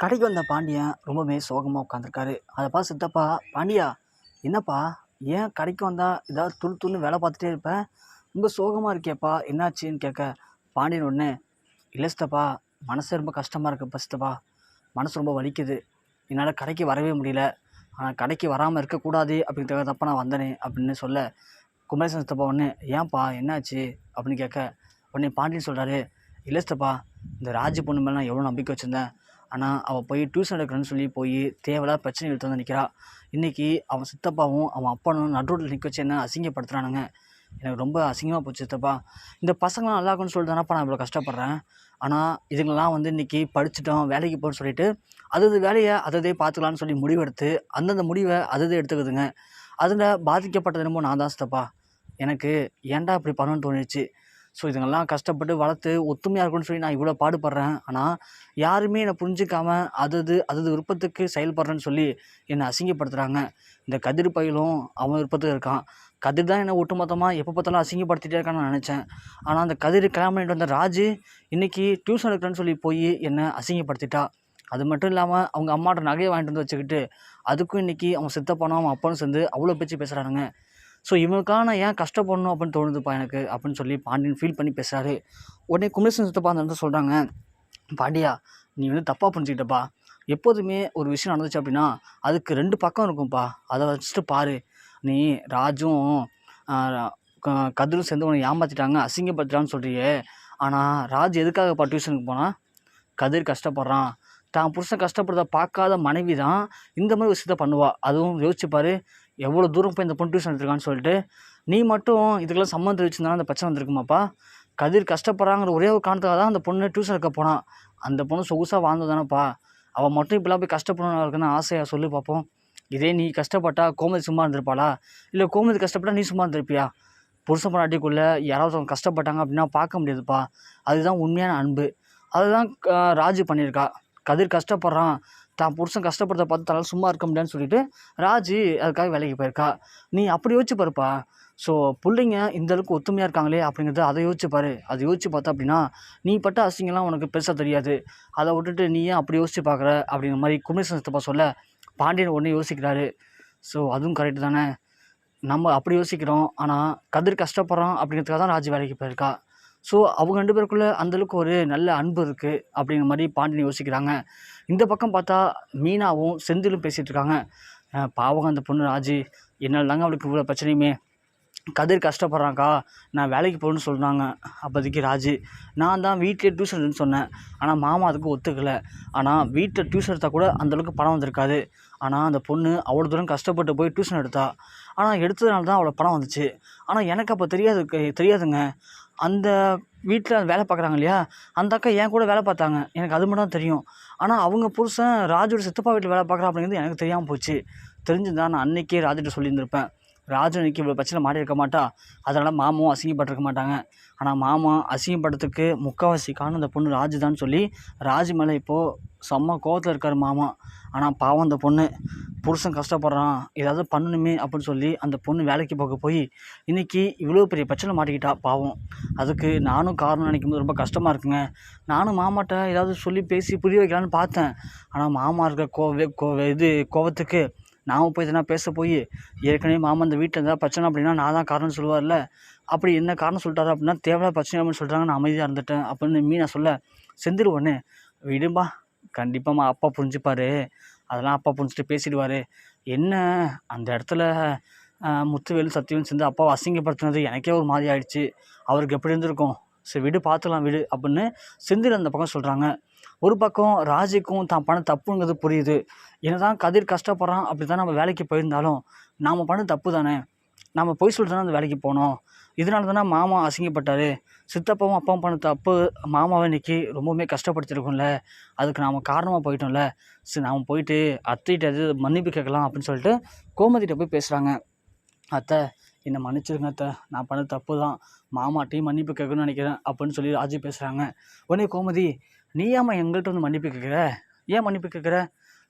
கடைக்கு வந்த பாண்டியன் ரொம்பவே சோகமாக உட்காந்துருக்காரு அதை பார்த்து சித்தப்பா பாண்டியா என்னப்பா? ஏன் கடைக்கு வந்தால் ஏதாவது துள் துள்னு வேலை பார்த்துட்டே இருப்பேன் ரொம்ப சோகமாக இருக்கேப்பா என்னாச்சுன்னு கேட்க பாண்டியன் ஒன்று இல்லை சித்தப்பா மனசு ரொம்ப கஷ்டமாக இருக்குப்பா சித்தப்பா. மனசு ரொம்ப வலிக்குது. என்னால் கடைக்கு வரவே முடியல. ஆனால் கடைக்கு வராமல் இருக்கக்கூடாது அப்படிங்கிறதுக்காக தப்பா நான் வந்தேனே அப்படின்னு சொல்ல குமரேசன் சித்தப்பா ஒன்று ஏன்ப்பா என்னாச்சு? அப்படின்னு கேட்க உடனே பாண்டியன் சொல்கிறாரு இல்லை சித்தப்பா இந்த ராஜி பொண்ணு மேலே நான் எவ்வளோ நம்பிக்கை வச்சுருந்தேன். ஆனால் அவள் போய் டியூஷன் எடுக்கிறேன்னு சொல்லி போய் தேவையில்லாத பிரச்சனை எடுத்து வந்து நிற்கிறா இன்றைக்கி அவன் சித்தப்பாவும் அவன் அப்பனும் நடுவில் நிற்க வச்சு என்ன அசிங்கப்படுத்துகிறானுங்க எனக்கு ரொம்ப அசிங்கமாக போச்சு சித்தப்பா. இந்த பசங்களாம் நல்லா இருக்குன்னு சொல்லிட்டு தானப்பா நான் இவ்வளோ கஷ்டப்படுறேன். ஆனால் இதுங்கெல்லாம் வந்து இன்றைக்கி படிச்சுட்டோம் வேலைக்கு போகணும்னு சொல்லிட்டு அதது வேலையை அததே பார்த்துக்கலான்னு சொல்லி முடிவெடுத்து அந்தந்த முடிவை அததே எடுத்துக்குதுங்க. அதில் பாதிக்கப்பட்டது என்னமோ நான் தான் சித்தப்பா. எனக்கு ஏன்டா இப்படி பண்ணணும்னு தோணுச்சு ஸோ இதுங்கெல்லாம் கஷ்டப்பட்டு வளர்த்து ஒத்துமையாக இருக்கணும்னு சொல்லி நான் இவ்வளோ பாடுபடுறேன். ஆனால் யாருமே என்னை புரிஞ்சுக்காமல் அதது அதது விருப்பத்துக்கு செயல்படுறேன்னு சொல்லி என்னை அசிங்கப்படுத்துகிறாங்க இந்த கதிர் பயிலும் அவன் விருப்பத்துக்கு இருக்கான். கதிர் தான் என்னை ஒட்டுமொத்தமாக எப்போ பார்த்தாலும் அசிங்கப்படுத்திட்டே இருக்கான்னு நான் நினச்சேன். ஆனால் அந்த கதிர் கல்யாணம் பண்ணிட்டு வந்த ராஜு இன்றைக்கி டியூஷன் எடுக்கிறேன்னு சொல்லி போய் என்னை அசிங்கப்படுத்திட்டா. அது மட்டும் இல்லாமல் அவங்க அம்மாட்ட நகையை வாங்கிட்டு வந்து வச்சுக்கிட்டு அதுக்கும் இன்றைக்கி அவன் சித்தப்பனும் அவன் அப்பனும் சேர்ந்து அவ்வளோ பேச்சு பேசுகிறானுங்க ஸோ இவனுக்காக நான் ஏன் கஷ்டப்படணும் அப்படின்னு தோணுதுப்பா எனக்கு அப்படின்னு சொல்லி பாண்டியன் ஃபீல் பண்ணி பேசுகிறாரு உடனே குமரேசன் சித்தப்பா அந்த இடத்துல சொல்கிறாங்க பாண்டியா நீ வந்து தப்பாக புரிஞ்சுக்கிட்டப்பா. எப்போதுமே ஒரு விஷயம் நடந்துச்சு அப்படின்னா அதுக்கு ரெண்டு பக்கம் இருக்கும்ப்பா அதை வச்சுட்டு பாரு. நீ ராஜும் க- கதிரும் சேர்ந்து உன்னை ஏமாற்றிட்டாங்க அசிங்கப்படுத்திட்டான்னு சொல்கிறியே ஆனால் ராஜ் எதுக்காகப்பா டியூஷனுக்கு போனால் கதிர் கஷ்டப்படுறான். தான் புருஷன் கஷ்டப்படுறத பார்க்காத மனைவி தான் இந்த மாதிரி விஷயத்த பண்ணுவா. அதுவும் யோசிச்சு எவ்வளோ தூரம் போய் இந்த பொண்ணு டியூஷன் எடுத்துருக்கான்னு சொல்லிட்டு நீ மட்டும் இதுக்கெல்லாம் சம்மந்தம் வச்சுருந்தாலும் அந்த பிரச்சனை வந்திருக்குமாப்பா? கதிர் கஷ்டப்படுறாங்கிற ஒரே ஒரு காரணத்துக்காக தான் அந்த பொண்ணு டியூஷன் இருக்க போனான் அந்த பொண்ணு சொகுசாக வாழ்ந்ததானப்பா அவள் மட்டும் இப்படிலாம் போய் கஷ்டப்படணும் இருக்குன்னு ஆசையாக சொல்லி பார்ப்போம் இதே நீ கஷ்டப்பட்டா கோமதி சும்மா இருந்திருப்பாளா? இல்லை கோமதி கஷ்டப்பட்டா நீ சும்மா இருந்திருப்பியா? புருஷன் பொண்டாட்டிக்குள்ளே யாராவது அவங்க கஷ்டப்பட்டாங்க அப்படின்னா பார்க்க முடியாதுப்பா. அதுதான் உண்மையான அன்பு. அதுதான் ராஜு பண்ணியிருக்கா. கதிர் கஷ்டப்படுறான். தான் புருஷன் கஷ்டப்படுறத பார்த்து தலை சும்மா இருக்க முடியாதுன்னு சொல்லிட்டு ராஜி அதுக்காக வேலைக்கு போயிருக்கா. நீ அப்படி யோசிச்சு பாருப்பா. ஸோ பிள்ளைங்க இந்த அளவுக்கு ஒத்துமையாக இருக்காங்களே அப்படிங்கிறத அதை யோசிச்சு பாரு. அதை யோசிச்சு பார்த்தா அப்படின்னா நீ பட்ட அசிங்கெல்லாம் உனக்கு பெருசாக தெரியாது. அதை விட்டுட்டு நீ ஏன் அப்படி யோசிச்சு பார்க்குற? அப்படிங்கிற மாதிரி குமரேசன் சித்தப்பா சொல்ல பாண்டியன் உடனே யோசிக்கிறாரு. ஸோ அதுவும் கரெக்டு தானே. நம்ம அப்படி யோசிக்கிறோம். ஆனால் கதிர் கஷ்டப்படுறான் அப்படிங்கிறதுக்காக தான் ராஜி வேலைக்கு போயிருக்கா. ஸோ அவங்க ரெண்டு பேருக்குள்ளே அந்தளவுக்கு ஒரு நல்ல அன்பு இருக்குது அப்படிங்கிற மாதிரி பாண்டியன் யோசிக்கிறாங்க. இந்த பக்கம் பார்த்தா மீனாவும் செந்திலும் பேசிகிட்டு இருக்காங்க பாவம் அந்த பொண்ணு ராஜி. என்னால் தாங்க அவளுக்கு இவ்வளோ பிரச்சனையுமே. கதிர் கஷ்டப்படுறாங்க்கா நான் வேலைக்கு போகணும்னு சொன்னாங்க அப்போதைக்கு ராஜு. நான் தான் வீட்டிலே டியூஷன் எடுன்னு சொன்னேன். ஆனால் மாமா அதுக்கு ஒத்துக்கலை. ஆனால் வீட்டில் டியூஷன் எடுத்தால் கூட அந்தளவுக்கு பணம் வந்திருக்காது. ஆனால் அந்த பொண்ணு அவ்வளோ தூரம் கஷ்டப்பட்டு போய் டியூஷன் எடுத்தா. ஆனால் எடுத்ததுனால தான் அவ்வளோ பணம் வந்துச்சு. ஆனால் எனக்கு அப்போ தெரியாது தெரியாதுங்க. அந்த வீட்டில் வேலை பார்க்குறாங்க இல்லையா? அந்த அக்கா என் கூட வேலை பார்த்தாங்க. எனக்கு அது மட்டும் தான் தெரியும். ஆனால் அவங்க புருஷன் ராஜோட சித்தப்பா வீட்டில் வேலை பார்க்குறான் அப்படிங்கிறது எனக்கு தெரியாமல் போச்சு. தெரிஞ்சுதான் நான் அன்னைக்கே ராஜுகிட்ட சொல்லியிருந்திருப்பேன். ராஜு இன்னைக்கு இவ்வளோ பிரச்சனை மாட்டி இருக்க மாட்டா. அதனால் மாமாவும் அசிங்கப்பட்டிருக்க மாட்டாங்க. ஆனால் மாமா அசிங்கப்பட்டதுக்கு முக்கால்வாசி காரணம் அந்த பொண்ணு ராஜு தான் சொல்லி ராஜு மேலே இப்போது செம்ம கோவத்தில் இருக்கார் மாமா. ஆனால் பாவம் அந்த பொண்ணு. புருஷன் கஷ்டப்படுறான் ஏதாவது பண்ணணுமே அப்படின்னு சொல்லி அந்த பொண்ணு வேலைக்கு போக போய் இன்னைக்கு இவ்வளோ பெரிய பிரச்சனை மாட்டிக்கிட்டா பாவம். அதுக்கு நானும் காரணம் நினைக்கும் போது ரொம்ப கஷ்டமாக இருக்குங்க. நானும் மாமாட்ட ஏதாவது சொல்லி பேசி புரிய வைக்கலான்னு பார்த்தேன். ஆனால் மாமா இருக்க கோவே கோ இது கோவத்துக்கு நாம் போய் எதனா பேச போய் ஏற்கனவே மாமா இந்த வீட்டில் எதாவது பிரச்சனை அப்படின்னா நான் தான் காரணம் சொல்லுவார்ல. அப்படி என்ன காரணம் சொல்லிட்டாரு அப்படின்னா தேவையான பிரச்சனை அப்படின்னு சொல்கிறாங்க நான் அமைதியாக இருந்துட்டேன் அப்படின்னு மீனா சொல்ல செந்தில் ஒன்று விடும்பா. கண்டிப்பாம்மா அப்பா புரிஞ்சுப்பார். அதெல்லாம் அப்பா புரிஞ்சுட்டு பேசிடுவார். என்ன அந்த இடத்துல முத்துவேலும் முத்துவேலு சேர்ந்து அப்பாவை அசிங்கப்படுத்தினது எனக்கே ஒரு மாதிரி ஆயிடுச்சு. அவருக்கு எப்படி இருந்திருக்கும்? சரி விடு பார்த்துக்கலாம் விடு அப்படின்னு செந்தில் அந்த பக்கம் சொல்கிறாங்க ஒரு பக்கம் ராஜிக்கும் தான் பண்ண தப்புங்கிறது புரியுது. என்னதான் கதிர் கஷ்டப்படுறான் அப்படி தான் நம்ம வேலைக்கு போயிருந்தாலும் நாம் பண்ண தப்பு தானே? நம்ம பொய் சொல்லிட்டு தானே அந்த வேலைக்கு போனோம். இதனால தானே மாமா அசிங்கப்பட்டார். சித்தப்பாவும் அப்பாவும் பண்ண தப்பு மாமாவை இன்றைக்கி ரொம்பவுமே கஷ்டப்படுத்திருக்கோம்ல. அதுக்கு நாம் காரணமாக போயிட்டோம்ல. சரி நாம் போயிட்டு அத்தைகிட்ட எது மன்னிப்பு கேட்கலாம் அப்படின்னு சொல்லிட்டு கோமதிகிட்ட போய் பேசுகிறாங்க அத்தை என்னை மன்னிச்சிருங்க அத்தை. நான் பண்ண தப்பு தான் மாமாட்டையும் மன்னிப்பு கேட்கணும்னு நினைக்கிறேன் அப்படின்னு சொல்லி ராஜி பேசுகிறாங்க உடனே கோமதி நீ ஏமா எங்கள்கிட்ட வந்து மன்னிப்பு கேட்குற? ஏன் மன்னிப்பு கேட்குற?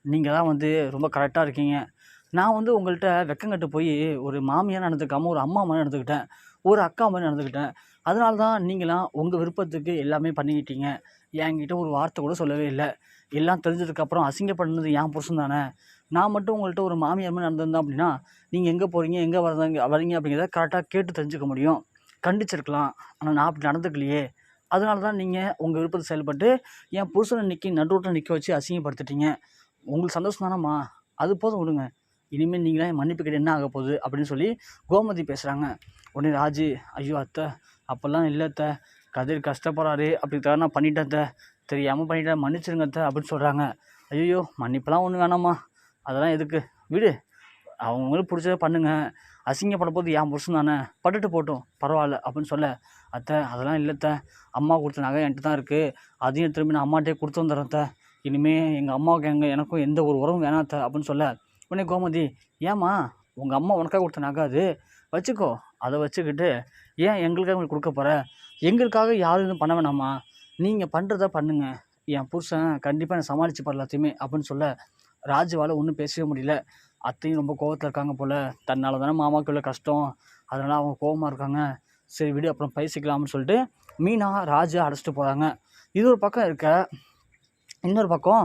நீங்கள் தான் வந்து ரொம்ப கரெக்டாக இருக்கீங்க. நான் வந்து உங்கள்கிட்ட வெக்கங்கட்டு போய் ஒரு மாமியாக நடந்துக்காமல் ஒரு அம்மா மாதிரி நடந்துக்கிட்டேன். ஒரு அக்கா மாதிரி நடந்துக்கிட்டேன். அதனால தான் நீங்களாம் உங்கள் விருப்பத்துக்கு எல்லாமே பண்ணிக்கிட்டீங்க. என்கிட்ட ஒரு வார்த்தை கூட சொல்லவே இல்லை. எல்லாம் தெரிஞ்சதுக்கப்புறம் அசிங்கப்படுனது என் புருஷன் தானே. நான் மட்டும் உங்கள்கிட்ட ஒரு மாமியார் மாதிரி நடந்திருந்தேன் அப்படின்னா நீங்கள் எங்கே போகிறீங்க எங்கே வரதாங்க வரீங்க அப்படிங்கிறத கரெக்டாக கேட்டு தெரிஞ்சுக்க முடியும். கண்டிச்சிருக்கலாம். ஆனால் நான் அப்படி நடந்துக்கலையே. அதனால தான் நீங்கள் உங்கள் விருப்பத்தை செயல்பட்டு என் புருஷனை நிற்கி நடுரோட்டில் நிற்க வச்சு அசிங்கப்படுத்திட்டீங்க. உங்களுக்கு சந்தோஷம் தானம்மா? அது போதும் விடுங்க. இனிமேல் நீங்களாம் மன்னிப்பு கேட்டு என்ன ஆக போகுது அப்படின்னு சொல்லி கோமதி பேசுகிறாங்க உடனே ராஜு ஐயோ அத்தை அப்போல்லாம் இல்லை அத்தை. கதிர் கஷ்டப்படுறாரு. அப்படிக்காக நான் பண்ணிட்டேன் அத்தை. தெரியாமல் பண்ணிட்டேன். மன்னிச்சிருங்க அத்தை அப்படின்னு சொல்கிறாங்க ஐயோ மன்னிப்பெல்லாம் ஒன்றும் வேணாம்மா. அதெல்லாம் எதுக்கு? வீடு. அவங்களுக்கு பிடிச்சத பண்ணுங்கள் அசிங்கப்பட போது என் புருஷன் தானே. பட்டுட்டு போட்டோம். பரவாயில்ல அப்படின்னு சொல்ல. அத்தை அதெல்லாம் இல்லைத்த அம்மா கொடுத்த நகை என்கிட்ட தான் இருக்குது அதையும் திரும்பி நான் அம்மாட்டே கொடுத்து வந்துடுறேன் அத்தை. இனிமேல் எங்கள் அம்மாவுக்கு எங்கள் எனக்கும் எந்த ஒரு உறவும் வேணாம் அத்தை அப்படின்னு சொல்ல. உடனே கோமதி ஏம்மா உங்கள் அம்மா உனக்காக கொடுத்த நகை அது வச்சுக்கோ. அதை வச்சுக்கிட்டு ஏன் எங்களுக்காக உங்களுக்கு கொடுக்க போகிற எங்களுக்காக யாரும் எதுவும் பண்ண வேணாம்மா நீங்கள் பண்ணுறத பண்ணுங்கள் என் புருஷன் கண்டிப்பாக நான் சமாளிச்சு எல்லாத்தையுமே அப்படின்னு சொல்ல ராஜுவால் ஒன்றும் பேசவே முடியல. அத்தையும் ரொம்ப கோவத்தில் இருக்காங்க போல். தன்னால் தானே மாமாவுக்கு உள்ள கஷ்டம். அதனால் அவங்க கோவமாக இருக்காங்க. சரி விடு அப்புறம் பேசிக்கலாம்னு சொல்லிட்டு மீனா ராஜா அடைச்சிட்டு போகிறாங்க இது ஒரு பக்கம் இருக்க இன்னொரு பக்கம்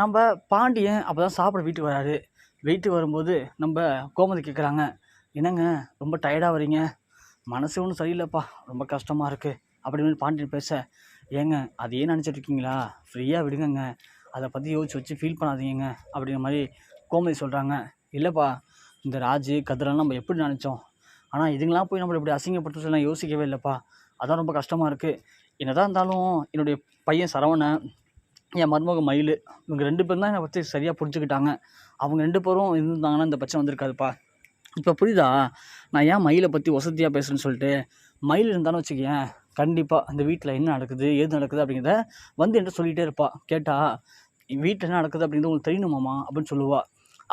நம்ம பாண்டியன் அப்போ தான் சாப்பிட வீட்டுக்கு வராரு. வெயிட்டு வரும்போது நம்ம கோமதி கேட்குறாங்க என்னங்க ரொம்ப டயர்டாக வரீங்க மனசு ஒன்றும் சரியில்லைப்பா ரொம்ப கஷ்டமாக இருக்குது அப்படின்னு பாண்டியன் பேச ஏங்க அதையே நினச்சிட்டு இருக்கீங்களா? ஃப்ரீயாக விடுங்கங்க. அதை பற்றி யோசிச்சு வச்சு ஃபீல் பண்ணாதீங்க அப்படிங்கிற மாதிரி கோமதி சொல்கிறாங்க இல்லைப்பா இந்த ராஜு கதிரெல்லாம் நம்ம எப்படி நினச்சோம்? ஆனால் இதுங்களாம் போய் நம்மளை இப்படி அசிங்கப்படுத்த சொல்லி நான் யோசிக்கவே இல்லைப்பா. அதான் ரொம்ப கஷ்டமாக இருக்குது என்னதான் இருந்தாலும் என்னுடைய பையன் சரவணன் என் மருமக மயில் இவங்க ரெண்டு பேரும் தான் என்னை பற்றி சரியாக புரிஞ்சுக்கிட்டாங்க. அவங்க ரெண்டு பேரும் இருந்திருந்தாங்கன்னா இந்த பிரச்சனை வந்திருக்காதுப்பா. இப்போ புரியுதா? நான் ஏன் மயிலை பற்றி வசதியாக பேசுகிறேன்னு சொல்லிட்டு மயில் இருந்தாலும் வச்சுக்கேன் கண்டிப்பாக அந்த வீட்டில் என்ன நடக்குது எது நடக்குது அப்படிங்கிறத வந்து என்கிட்ட சொல்லிகிட்டே இருப்பா. கேட்டால் வீட்டில் என்ன நடக்குது அப்படிங்கிறது உங்களுக்கு தெரியணுமாமா அப்படின்னு சொல்லுவா.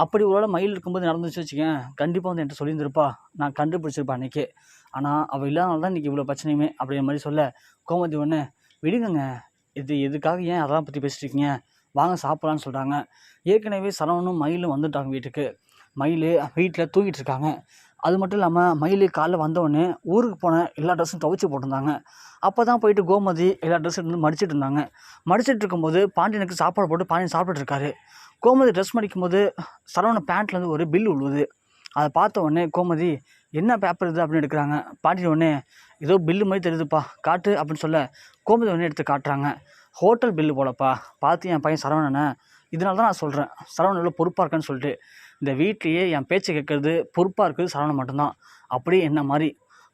அப்படி ஒருவேளை மயில் இருக்கும்போது நடந்துச்சு வச்சுக்கேன் கண்டிப்பாக வந்து என்கிட்ட சொல்லியிருந்திருப்பா. நான் கண்டுபிடிச்சிருப்பேன் அன்றைக்கி ஆனால் அவள் இல்லாதனால தான் இன்றைக்கி இவ்வளோ பிரச்சனையுமே அப்படிங்கிற மாதிரி சொல்ல. கோமதி ஒன்று விடுங்கங்க இது எதுக்காக ஏன் அதெல்லாம் பற்றி பேசிட்டு இருக்கீங்க வாங்க சாப்பிட்லான்னு சொல்கிறாங்க ஏற்கனவே சரவணும் மயிலும் வந்துட்டாங்க வீட்டுக்கு. மயில் வீட்டில் தூங்கிட்டு இருக்காங்க. அது மட்டும் இல்லாமல் மயில் காலைல வந்தவொடனே ஊருக்கு போன எல்லா ட்ரெஸ்ஸும் துவைச்சி போட்டிருந்தாங்க. அப்போ தான் போயிட்டு கோமதி எல்லா ட்ரெஸ்ஸும் இருந்து மடிச்சிட்டு இருந்தாங்க. மடிச்சிட்டு இருக்கும்போது பாண்டியனுக்கு சாப்பாடு போட்டு பாண்டியன் சாப்பிட்டுட்டு இருக்காரு. கோமதி ட்ரெஸ் மடிக்கும்போது சரவண பேண்ட்லேருந்து ஒரு பில் விழுவுது அதை பார்த்த உடனே கோமதி என்ன பேப்பர் இது அப்படின்னு எடுக்கிறாங்க? பாட்டி உடனே ஏதோ பில்லு மாதிரி தெரியுதுப்பா காட்டு அப்படின்னு சொல்ல கோமதி உடனே எடுத்து காட்டுறாங்க. ஹோட்டல் பில்லு போலப்பா பார்த்து என் பையன் சரவணனை இதனால தான் நான் சொல்கிறேன் சரவணன் எவ்வளோ பொறுப்பாக இருக்கேன்னு சொல்லிட்டு. இந்த வீட்லேயே என் பேச்சை கேட்குறது பொறுப்பாக இருக்குது சரவணன் மட்டும்தான். அப்படியே என்ன மாதிரி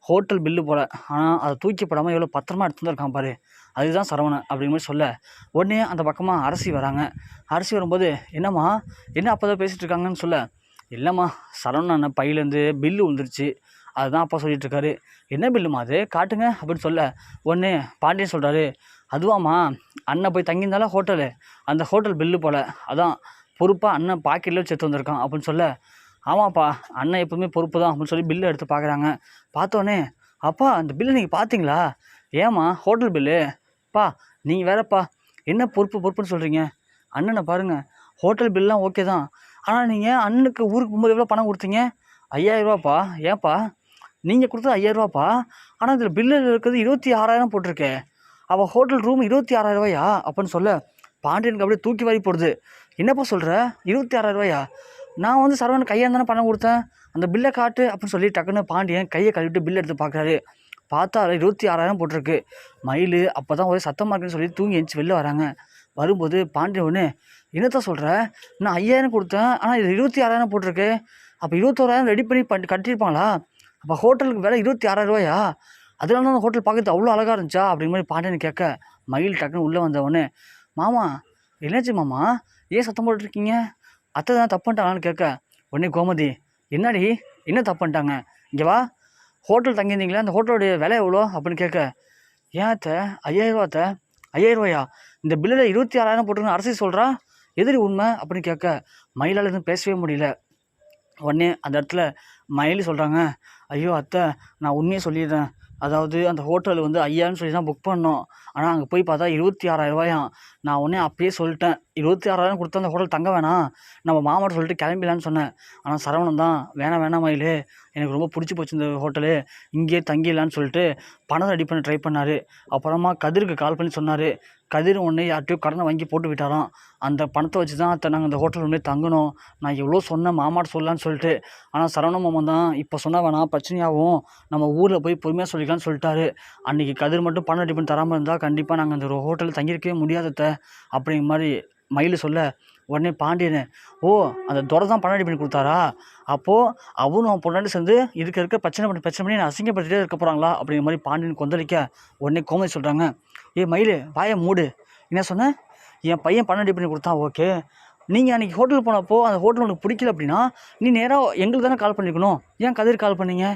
ஹோட்டல் பில்லு போல் ஆனால் அதை தூக்கி போடாமல் எவ்வளோ பத்திரமா எடுத்து வந்திருக்கான் பாரு அதுதான் சரவணன் அப்படிங்கிற மாதிரி சொல்ல உடனே அந்த பக்கமாக அரசி வராங்க. அரசி வரும்போது என்னம்மா என்ன அப்போ தான் பேசிகிட்டு இருக்காங்கன்னு சொல்ல இல்லைம்மா சரவணன் அண்ணன் பையிலேருந்து பில்லு விழுந்துருச்சு. அதுதான் அப்பா சொல்லிட்டு என்ன பில்லுமா அது? காட்டுங்க அப்படின்னு சொல்ல. உடனே பாண்டியன் சொல்கிறாரு அதுவாம்மா அண்ணன் போய் தங்கியிருந்தாலும் ஹோட்டலு. அந்த ஹோட்டல் பில்லு போல். அதான் பொறுப்பாக அண்ணன் பாக்கெட்டில் சேர்த்து வந்திருக்கான் அப்படின்னு சொல்ல. ஆமாப்பா அண்ணன் எப்பவுமே பொறுப்பு தான் அப்படின்னு சொல்லி பில்லு எடுத்து பார்க்குறாங்க பார்த்தோன்னே அப்பா அந்த பில்லு நீங்கள் பார்த்தீங்களா ஏம்மா ஹோட்டல் பில்லு? பா நீங்கள் வேறப்பா என்ன பொறுப்பு பொறுப்புன்னு சொல்கிறீங்க அண்ணனை பாருங்கள் ஹோட்டல் பில்லாம் ஓகே தான் ஆனால் நீங்கள் அண்ணனுக்கு ஊருக்கு போகும்போது எவ்வளோ பணம் கொடுத்தீங்க? ஐயாயிரரூபாப்பா ஏன்ப்பா நீங்கள் கொடுத்தது ஐயாயிரரூபாப்பா ஆனால் இதில் பில்லில் இருக்கிறது இருபத்தி ஆறாயிரம் போட்டிருக்கே. அவள் ஹோட்டல் ரூம் இருபத்தி ஆறாயிரம் ரூபாயா? அப்படின்னு சொல்ல. பாண்டியனுக்கு அப்படியே தூக்கி வாரி போடுது. என்னப்பா சொல்கிற இருபத்தி ஆறாயிரரூபாயா நான் வந்து சரவணன் கையாக தானே பணம் கொடுத்தேன். அந்த பில்லை காட்டு அப்படின்னு சொல்லி டக்குன்னு பாண்டியன் கையை கழுவிட்டு பில் எடுத்து பார்க்குறாரு பார்த்தா அதில் இருபத்தி ஆறாயிரம் போட்டிருக்கு. மயில் அப்போ தான் ஒரே சத்தமாக இருக்குன்னு சொல்லி தூங்கி எழுந்துச்சி வெளில வராங்க. வரும்போது பாண்டியன் ஒன்று என்னத்தான் சொல்கிற நான் ஐயாயிரம் கொடுத்தேன். ஆனால் இது இருபத்தி ஆறாயிரம் போட்டிருக்கு. அப்போ இருபத்தோராயிரம் ரெடி பண்ணி பண்ணி கட்டியிருப்பாங்களா அப்போ ஹோட்டலுக்கு விலை இருபத்தி ஆறாயிரம் ரூபாயா? அதனால தான் அந்த ஹோட்டல் பார்க்கறது அவ்வளோ அழகாக இருந்துச்சா? அப்படிங்கிற மாதிரி பாண்டியன் கேட்க மயில் டக்குன்னு உள்ளே வந்தவொடனே மாமா என்னாச்சு மாமா? ஏன் சத்தம் போட்டுருக்கீங்க அத்தை தான் தப்பு பண்ணிட்டாங்களான்னு கேட்க உடனே கோமதி என்னடி? என்ன தப்பு பண்ணிட்டாங்க? இங்கே வா. ஹோட்டல் தங்கியிருந்தீங்களே? அந்த ஹோட்டலுடைய விலை எவ்வளோ? அப்படின்னு கேட்க ஏன் அத்தை? ஐயாயிரரூவா அத்தை. ஐயாயிரரூவாயா இந்த பில்லில் இருபத்தி ஆறாயிரம் போட்டுருங்க அரசு சொல்கிறா எதிரி உண்மை அப்படின்னு கேட்க மயிலால் எதுவும் பேசவே முடியல. உடனே அந்த இடத்துல மயில் சொல்கிறாங்க ஐயோ அத்தை நான் உண்மையை சொல்லிடுறேன். அதாவது அந்த ஹோட்டல் வந்து ஐயான்னு சொல்லி தான் புக் பண்ணோம். ஆனால் அங்கே போய் பார்த்தா இருபத்தி ஆறாயிரம் ரூபாயாம். நான் உடனே அப்பயே சொல்லிட்டேன். இருபத்தி ஆறாயிரம் கொடுத்த அந்த ஹோட்டல் தங்க வேணாம். நம்ம மாமாட்ட சொல்லிட்டு கிளம்பிடலான்னு சொன்னேன். ஆனால் சரவணன் தான் வேணாம் வேணாம் மயில் எனக்கு ரொம்ப பிடிச்சி போச்சு இந்த ஹோட்டலு. இங்கேயே தங்கிடலான்னு சொல்லிட்டு பணத்தை ரெடி பண்ண ட்ரை பண்ணார். அப்புறமா கதிருக்கு கால் பண்ணி சொன்னார். கதிர் ஒன்று யார்கிட்டயோ கடனை வாங்கி போட்டு விட்டாராம். அந்த பணத்தை வச்சு தான் அத்தை நாங்கள் இந்த ஹோட்டல் உடனே தங்கணும். நான் எவ்வளோ சொன்னேன் மாமாட்ட சொல்லலான்னு சொல்லிட்டு. ஆனால் சரவண மாமன் தான் இப்போ சொன்ன வேணாம் பிரச்சனையாகும். நம்ம ஊரில் போய் பொறுமையாக சொல்லிக்கலாம்னு சொல்லிட்டாரு. அன்றைக்கி கதிர் மட்டும் பணம் ரெடி பண்ணி தராமல் இருந்தால் கண்டிப்பாக நாங்கள் அந்த ஹோட்டலில் தங்கியிருக்கவே முடியாதத்தை அப்படிங்கிற மாதிரி மயில் சொல்ல உடனே பாண்டியன் ஓ அந்த துரை தான் பணம் ரெடி பண்ணி கொடுத்தாரா? அப்போது அவனும் அவன் பொண்ணாடி சேர்ந்து இருக்க இருக்க பிரச்சனை பண்ணி பிரச்சனை பண்ணி நான் அசிங்கப்படுத்திட்டே இருக்க போகிறாங்களா அப்படிங்கிற மாதிரி பாண்டியன் கொந்தளிக்க உடனே கோமதி சொல்கிறாங்க ஏ மயில் வாய மூடு. என்ன சொன்ன? என் பையன் பணம் ரெடி பண்ணி கொடுத்தான் ஓகே. நீங்கள் அன்றைக்கி ஹோட்டல் போனப்போ அந்த ஹோட்டல் உனக்கு பிடிக்கல அப்படின்னா நீ நேராக எங்களுக்கு தானே கால் பண்ணிக்கணும் ஏன் கதிர் கால் பண்ணீங்க?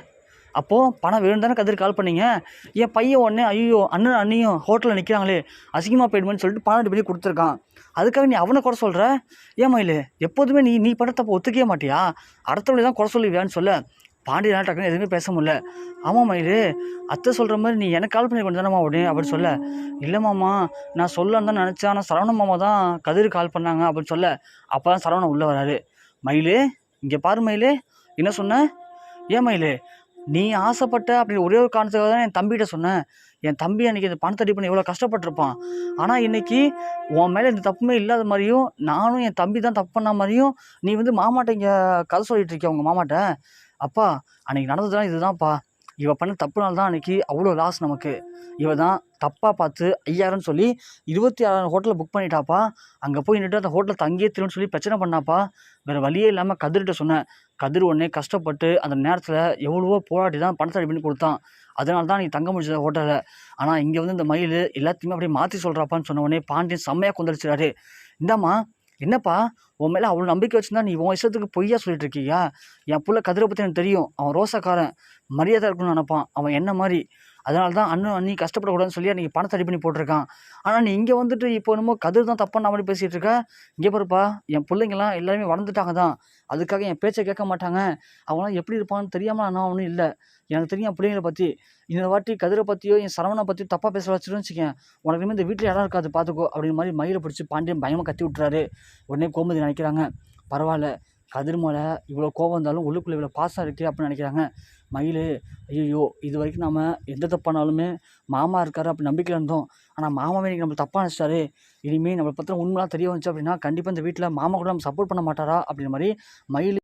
அப்போது பணம் வேணும் தானே கதிர் கால் பண்ணீங்க? என் பையன் உடனே ஐயோ அண்ணன் அண்ணியும் ஹோட்டலில் நிற்கிறாங்களே அசிங்கமாக போயிடுமேன்னு சொல்லிட்டு பணம் ரெடி பண்ணி கொடுத்துருக்கான். அதுக்காக நீ அவனை குறை சொல்கிற ஏன் மயில் எப்போதுமே நீ நீ பண்ண தப்ப ஒத்துக்கவே மாட்டியா? அடுத்தவனை தான் குறை சொல்லுவியான்னு சொல்ல. பாண்டியனால டக்குன்னு எதுவுமே பேச முடியல. ஆமாம் மயிலு அத்தை சொல்கிற மாதிரி நீ எனக்கு கால் பண்ணி கொண்டு தானம்மா உடனே அப்படின்னு சொல்ல. இல்லை மாமா நான் சொல்லலான்னு தான் நினச்சேன். ஆனால் சரவண மாமா தான் கதிர் கால் பண்ணாங்க அப்படின்னு சொல்ல. அப்போ தான் சரவணன் உள்ளே வராரு. மயிலு இங்கே பாரு மயிலு என்ன சொன்ன? ஏன் மயிலு நீ ஆசைப்பட்ட அப்படி ஒரே ஒரு காரணத்துக்காக தான் என் தம்பிகிட்ட சொன்னேன் என் தம்பி அன்றைக்கி இந்த பணத்தை ரெடி பண்ணி எவ்வளோ கஷ்டப்பட்டிருப்பான். ஆனால் இன்றைக்கி உன் மேலே இந்த தப்புமே இல்லாத மாதிரியும் நானும் என் தம்பி தான் தப்பு பண்ண மாதிரியும் நீ வந்து மாமாட்ட இங்கே கதை சொல்லிட்டு இருக்கிய உங்கள் மாமாட்ட? அப்பா அன்னைக்கு நடந்ததுலாம் இதுதான்ப்பா. இவ பண்ண தப்புனால தான் அன்னைக்கு அவ்வளோ லாஸ் நமக்கு. இவ தான் தப்பாக பார்த்து ஐயாயிரம்னு சொல்லி இருபத்தி ஆறாயிரம் ஹோட்டலில் புக் பண்ணிட்டாப்பா. அங்கே போய் நின்று அந்த ஹோட்டலில் தங்கியே திருன்னு சொல்லி பிரச்சனை பண்ணாப்பா. வேறு வழியே இல்லாமல் கதிர்கிட்ட சொன்னேன். கதிர் உடனே கஷ்டப்பட்டு அந்த நேரத்தில் எவ்வளவோ போராட்டி தான் பணத்தை ரெடி பண்ணி கொடுத்தான். அதனால தான் நீ தங்க முடிச்சது ஹோட்டலில் ஆனால் இங்கே வந்து இந்த மயில் எல்லாத்தையுமே அப்படியே மாற்றி சொல்கிறாப்பான்னு சொன்ன உடனே பாண்டியன் செம்மையாக கொந்தளிச்சிடாரு இந்தாம்மா என்னப்பா உன் மேலே அவ்வளோ நம்பிக்கை வச்சுருந்தா நீ உன் இஷ்டத்துக்கு பொய்யா சொல்லிட்டு இருக்கியா? என் புள்ள கதிரை பற்றி எனக்கு தெரியும். அவன் ரோசக்காரன். மரியாதை இருக்குன்னு நினப்பான். அவன் என்ன மாதிரி? அதனால தான் அண்ணன் அண்ணி கஷ்டப்படக்கூடாதுன்னு சொல்லி அன்றைக்கி பணத்தை ரெடி பண்ணி போட்டிருக்கான். ஆனால் நீ இங்கே வந்துட்டு இப்போ என்னமோ கதிர் தான் தப்பான மாதிரி பேசிகிட்டு இருக்க. இங்கே பாருப்பா என் பிள்ளைங்களாம் எல்லாருமே வளர்ந்துட்டாங்க தான் அதுக்காக என் பேச்சை கேட்க மாட்டாங்க. அவங்களாம் எப்படி இருப்பான்னு தெரியாமல் நான் ஒன்றும் இல்லை. எனக்கு தெரியும் என் பிள்ளைங்களை பற்றி இந்த வாட்டி கதிரை பற்றியோ என் சரவணை பற்றியோ தப்பாக பேச வச்சுருன்னு வச்சுக்கேன் உனக்கு இந்த வீட்டில் இடம் இருக்காது பார்த்துக்கோ அப்படிங்கிற மாதிரி மயிலை பிடிச்சி பாண்டியன் பயமாக கத்தி விட்டுறாரு. உடனே கோமதி நினைக்கிறாங்க பரவாயில்ல கதிர் மேலே இவ்வளோ கோவம் இருந்தாலும் உள்ளுக்குள்ளே இவ்வளோ பாசம் இருக்குது அப்படின்னு நினைக்கிறாங்க. மயில் ஐயோ இது வரைக்கும் நம்ம எந்த தப்பானாலுமே மாமா இருக்காரு அப்படி நம்பிக்கையில் இருந்தோம். ஆனால் மாமாவே இன்னைக்கு நம்ம தப்பாக நினச்சிட்டாரு. இனிமேல் நம்மளை பற்றின உண்மைலாம் தெரிய வந்துச்சு அப்படின்னா கண்டிப்பாக இந்த வீட்டில் மாமா கூட நம்ம சப்போர்ட் பண்ண மாட்டாரா? அப்படிங்கிற மாதிரி மயில்